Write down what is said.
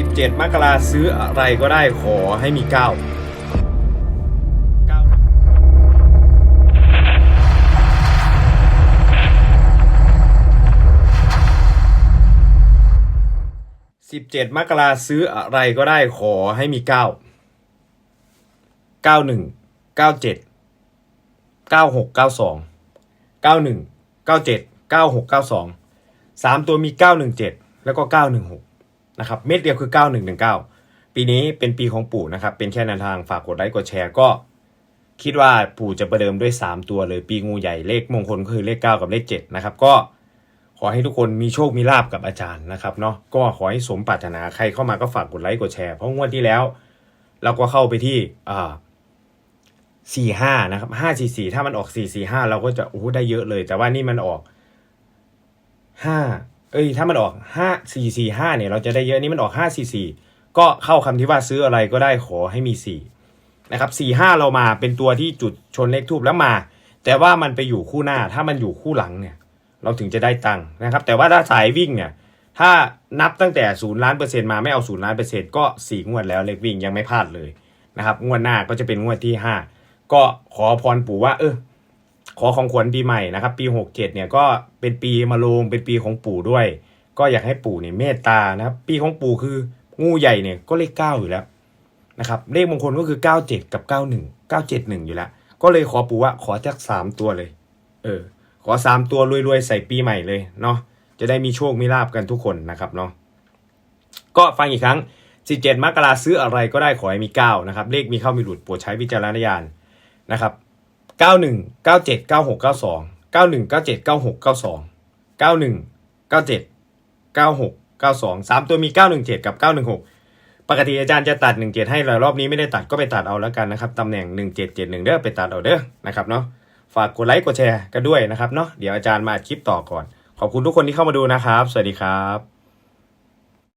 17 มกราซื้ออะไรก็ได้ขอให้มี9 9 17 มกราซื้ออะไรก็ได้ขอให้มี 9 91 97 96 92 91 97 96 92 3 ตัวมี 917 แล้วก็ 916 นะครับเม็ดเดียวคือ 9119 ปีนี้เป็นปีของปู่นะครับ เป็นแค่แนวทางฝากกดไลค์กดแชร์ก็ คิดว่าปู่จะประเดิมด้วย 3 ตัวเลยปีงูใหญ่เลขมงคลก็คือเลข 9 กับเลข 7 นะครับ ก็ขอให้ทุกคนมีโชคมีลาบกับอาจารย์นะครับเนาะก็ขอให้สมปรารถนาใครเข้ามาก็ฝากกดไลค์กดแชร์เพราะงวดที่แล้ว เราก็เข้าไปที่อ่าสี่ห้านะครับห้าสี่สี่ถ้ามันออกสี่สี่ห้าเราก็จะโอ้โหได้เยอะเลย แต่ว่านี่มันออกห้า เอ้ยถ้ามันออกห้าสี่สี่ห้าเนี่ยเราจะได้เยอะนี่มันออกห้าสี่สี่ก็เข้าคำที่ว่าซื้ออะไรก็ได้ขอให้มีสี่นะครับสี่ห้าเรามาเป็นตัวที่จุดชนเลขทูบแล้วมา แต่ว่ามันไปอยู่คู่หน้าถ้ามันอยู่คู่หลังเนี่ย เราถึงจะได้ตังค์นะครับ แต่ว่าถ้าสายวิ่งเนี่ยถ้านับตั้งแต่ศูนย์ล้านเปอร์เซ็นต์มาไม่เอาศูนย์ล้านเปอร์เซ็นต์ก็สี่งวดแล้วเลขวิ่งยังไม่พลาดเลยนะครับงวดหน้าก็จะเป็นงวดที่ห้าก็ขอพรปู่ว่าเออ ขอของขวัญปีใหม่นะครับ ปีหกเจ็ดเนี่ยก็เป็นปีมะโรงเป็นปีของปู่ด้วย ก็อยากให้ปู่เนี่ยเมตตานะครับ ปีของปู่คืองูใหญ่เนี่ยก็เลขเก้าอยู่แล้วนะครับเลขมงคลก็คือเก้าเจ็ดกับเก้าหนึ่งเก้าเจ็ดหนึ่งอยู่แล้ว ก็เลยขอปู่ว่าขอจักสามตัวเลย เออ ขอสามตัวรวยๆ ใส่ปีใหม่เลยเนาะจะได้มีโชคมีลาบกันทุกคนนะครับเนาะก็ฟังอีกครั้ง 17 มกราซื้ออะไรก็ได้ขอให้มี 9 นะครับ เลขมีเข้ามีหลุดโปรดใช้วิจารณญาณนะครับ 91 97 96 92 91 97 96 92 91 97 96 92 3ตัวมี917กับ916ปกติอาจารย์จะตัด17ให้แต่รอบนี้ไม่ได้ตัดก็ไปตัดเอาแล้วกันนะครับตำแหน่ง1771เด้อไปตัดเอาเด้อนะครับเนาะฝากกดไลค์กดแชร์กันด้วยนะครับเนาะเดี๋ยวอาจารย์มาคลิปต่อก่อน ขอบคุณทุกคนที่เข้ามาดูนะครับ สวัสดีครับ